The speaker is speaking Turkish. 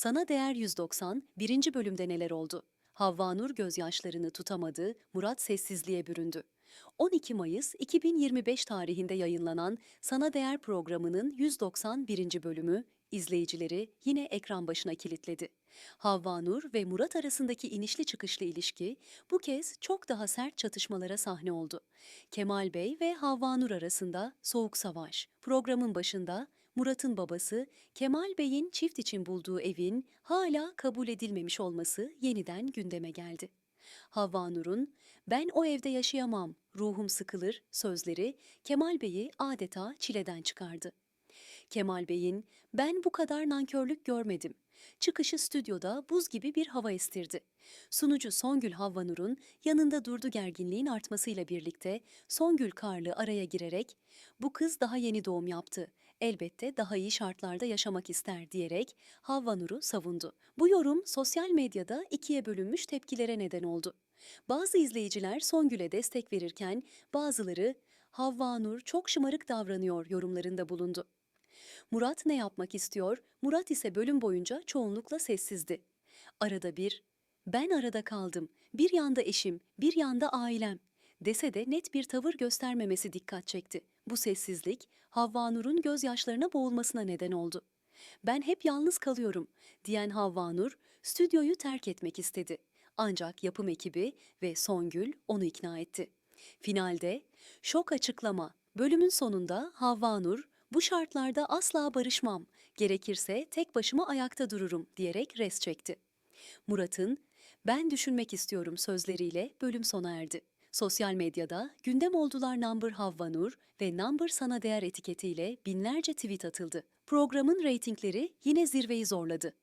Sana Değer 190 birinci bölümde neler oldu? Havva Nur gözyaşlarını tutamadı, Murat sessizliğe büründü. 12 Mayıs 2025 tarihinde yayınlanan Sana Değer programının 191. bölümü izleyicileri yine ekran başına kilitledi. Havva Nur ve Murat arasındaki inişli çıkışlı ilişki bu kez çok daha sert çatışmalara sahne oldu. Kemal Bey ve Havva Nur arasında soğuk savaş. Programın başında Murat'ın babası Kemal Bey'in çift için bulduğu evin hala kabul edilmemiş olması yeniden gündeme geldi. Havva Nur'un "Ben o evde yaşayamam, ruhum sıkılır" sözleri Kemal Bey'i adeta çileden çıkardı. Kemal Bey'in "Ben bu kadar nankörlük görmedim." Çıkışı stüdyoda buz gibi bir hava estirdi. Sunucu Songül Havvanur'un yanında durdu gerginliğin artmasıyla birlikte Songül Karlı araya girerek "Bu kız daha yeni doğum yaptı. Elbette daha iyi şartlarda yaşamak ister." diyerek Havvanur'u savundu. Bu yorum sosyal medyada ikiye bölünmüş tepkilere neden oldu. Bazı izleyiciler Songül'e destek verirken bazıları Havva Nur çok şımarık davranıyor yorumlarında bulundu. Murat ne yapmak istiyor? Murat ise bölüm boyunca çoğunlukla sessizdi. Arada bir, ben arada kaldım, bir yanda eşim, bir yanda ailem dese de net bir tavır göstermemesi dikkat çekti. Bu sessizlik Havva Nur'un gözyaşlarına boğulmasına neden oldu. Ben hep yalnız kalıyorum diyen Havva Nur stüdyoyu terk etmek istedi. Ancak yapım ekibi ve Songül onu ikna etti. Finalde şok açıklama. Bölümün sonunda Havva Nur bu şartlarda asla barışmam, gerekirse tek başıma ayakta dururum diyerek res çekti. Murat'ın ben düşünmek istiyorum sözleriyle bölüm sona erdi. Sosyal medyada gündem oldular Number Havva Nur ve Number Sana Değer etiketiyle binlerce tweet atıldı. Programın reytingleri yine zirveyi zorladı.